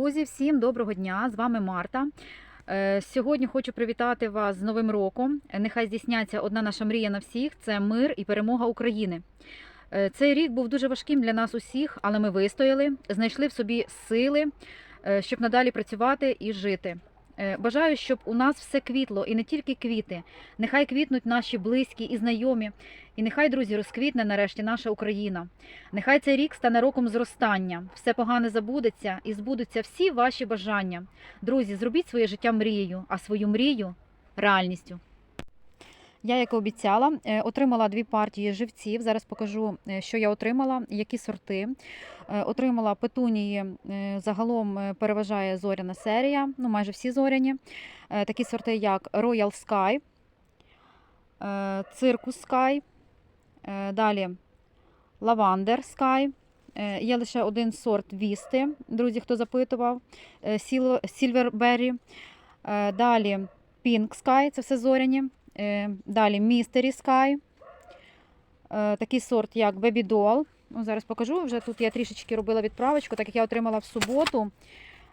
Друзі, всім доброго дня! З вами Марта. Е, Сьогодні хочу привітати вас з Новим роком. Нехай здійсняться одна наша мрія на всіх це мир і перемога України. Е, Цей рік був дуже важким для нас усіх, але ми вистояли, знайшли в собі сили, е, щоб надалі працювати і жити. Е, Бажаю, щоб у нас все квітло і не тільки квіти. Нехай квітнуть наші близькі і знайомі. І нехай, друзі, розквітне нарешті наша Україна. Нехай цей рік стане роком зростання, все погане забудеться і збудуться всі ваші бажання. Друзі, зробіть своє життя мрією, а свою мрію реальністю. Я, як і обіцяла, е, отримала дві партії живців. Зараз покажу, е, що я отримала, які сорти. Е, Отримала петунії, загалом переважає зоряна серія, ну майже всі зоряні. Такі сорти, як Royal Sky, Circus Sky, далі Lavender Sky. Є лише один сорт вісти, друзі, хто запитував. Silverberry. Далі Pink Sky, це все зоряні. Е, Далі Mystery Sky. Е, Такий сорт, як Baby Doll. Ну, зараз покажу. Вже тут я трішечки робила відправочку, так як я отримала в суботу,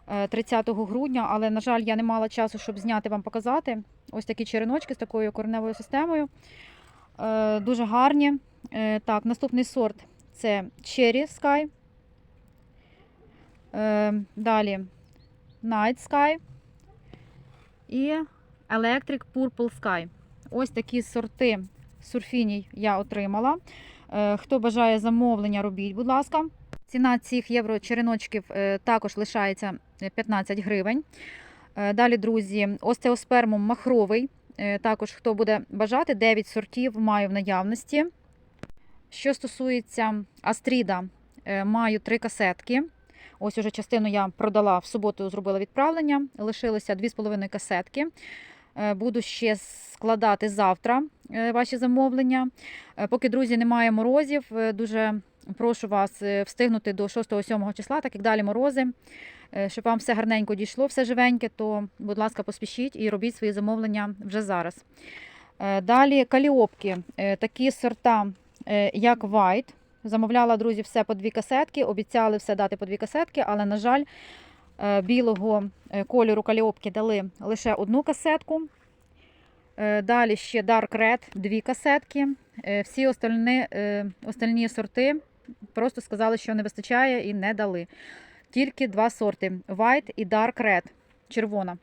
е, 30 грудня, але, на жаль, я не мала часу, щоб зняти вам показати. Ось такі череночки з такою кореневою системою. Е, Дуже гарні. Е, Так, наступний сорт це Cherry Sky. Е, Далі Night Sky і Electric Purple Sky. Ось такі сорти сурфіній я отримала. Е, Хто бажає замовлення, робіть, будь ласка. Ціна цих євро череночків е, також лишається е, 15 гривень. Е, Далі, друзі, остеоспермум махровий. Також, хто буде бажати, 9 сортів маю в наявності. Що стосується Астріда, маю три касетки. Ось уже частину я продала в суботу, зробила відправлення. Лишилося 2,5 касетки. Е, Буду ще складати завтра е, ваші замовлення. Е, Поки, друзі, немає морозів, дуже прошу вас встигнути до 6-7 числа, так як далі морози. Щоб вам все гарненько дійшло, все живеньке, то, будь ласка, поспішіть і робіть свої замовлення вже зараз. Далі каліопки, такі сорта, як White. Замовляла, друзі, все по дві касетки, обіцяли все дати по дві касетки, але, на жаль, білого е, кольору каліопки дали лише одну касетку. Е, Далі ще Dark Red, дві касетки. Е, Всі остальні, е, остальні сорти просто сказали, що не вистачає і не дали. Тільки два сорти: White і Dark Red, червона.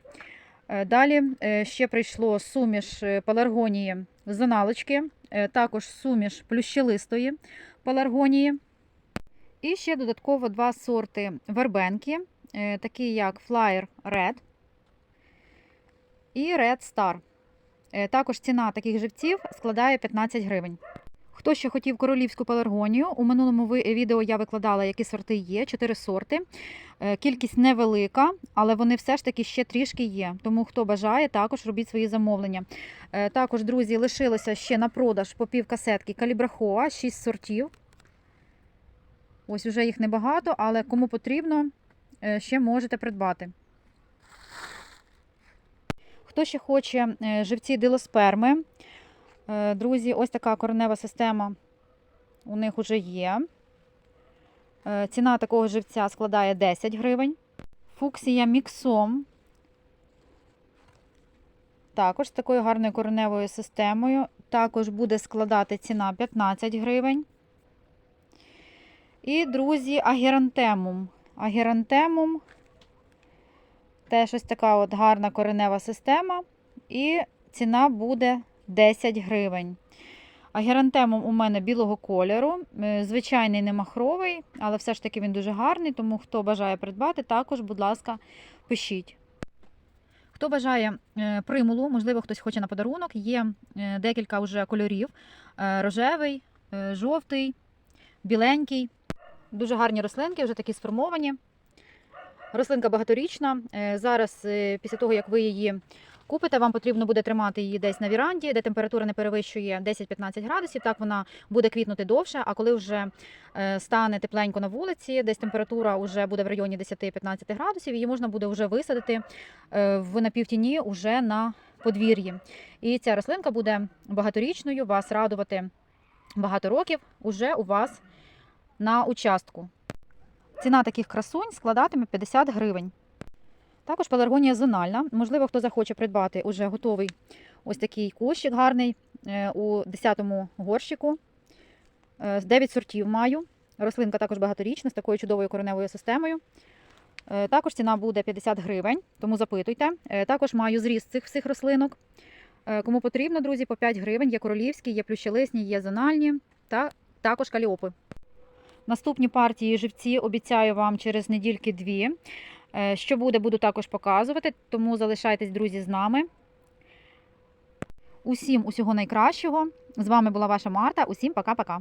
Е, Далі е, ще прийшло суміш е, пеларгонії з аналочки, е, також суміш плющелистої пеларгонії. І ще додатково два сорти вербенки, е, такі як Flyer Red і Red Star. Е, Також ціна таких живців складає 15 гривень. Хто ще хотів королівську пеларгонію, у минулому відео я викладала, які сорти є, 4 сорти. Е, Кількість невелика, але вони все ж таки ще трішки є. Тому хто бажає, також робіть свої замовлення. Е, Також, друзі, лишилося ще на продаж по пів касетки калібрахоа, 6 сортів. Ось вже їх небагато, але кому потрібно, е, ще можете придбати. Хто ще хоче е, живці дилосперми, е, друзі, ось така коренева система у них вже є. Е, Ціна такого живця складає 10 гривень. Фуксія міксом. Також з такою гарною кореневою системою. Також буде складати ціна 15 гривень. І, друзі, агерантемум. Агерантемум теж ось така от гарна коренева система. І ціна буде 10 гривень. Агерантемум у мене білого кольору. Е, Звичайний не махровий, але все ж таки він дуже гарний, тому хто бажає придбати, також, будь ласка, пишіть. Хто бажає е, примулу, можливо, хтось хоче на подарунок, є е, декілька вже кольорів: рожевий, жовтий, біленький. Дуже гарні рослинки, вже такі сформовані. Рослинка багаторічна. Е, Зараз, е, після того, як ви її купите, вам потрібно буде тримати її десь на віранді, де температура не перевищує 10-15 градусів. Так вона буде квітнути довше. А коли вже е, стане тепленько на вулиці, десь температура вже буде в районі 10-15 градусів, її можна буде вже висадити в напівтіні уже на подвір'ї. І ця рослинка буде багаторічною, вас радувати багато років уже у вас на участку. Ціна таких красунь складатиме 50 гривень. Також пеларгонія зональна. Можливо, хто захоче придбати уже готовий ось такий кущик гарний е, у 10-му горщику. Е, 9 сортів маю. Рослинка також багаторічна з такою чудовою кореневою системою. Е, Також ціна буде 50 гривень, тому запитуйте. Е, Також маю зріст цих всіх рослинок. Е, Кому потрібно, друзі, по 5 гривень. Є королівські, є плющелисні, є зональні та також каліопи. Наступні партії живці обіцяю вам через недільки дві. Е, Що буде, буду також показувати, тому залишайтесь, друзі, з нами. Усім усього найкращого. З вами була ваша Марта. Усім пока-пока.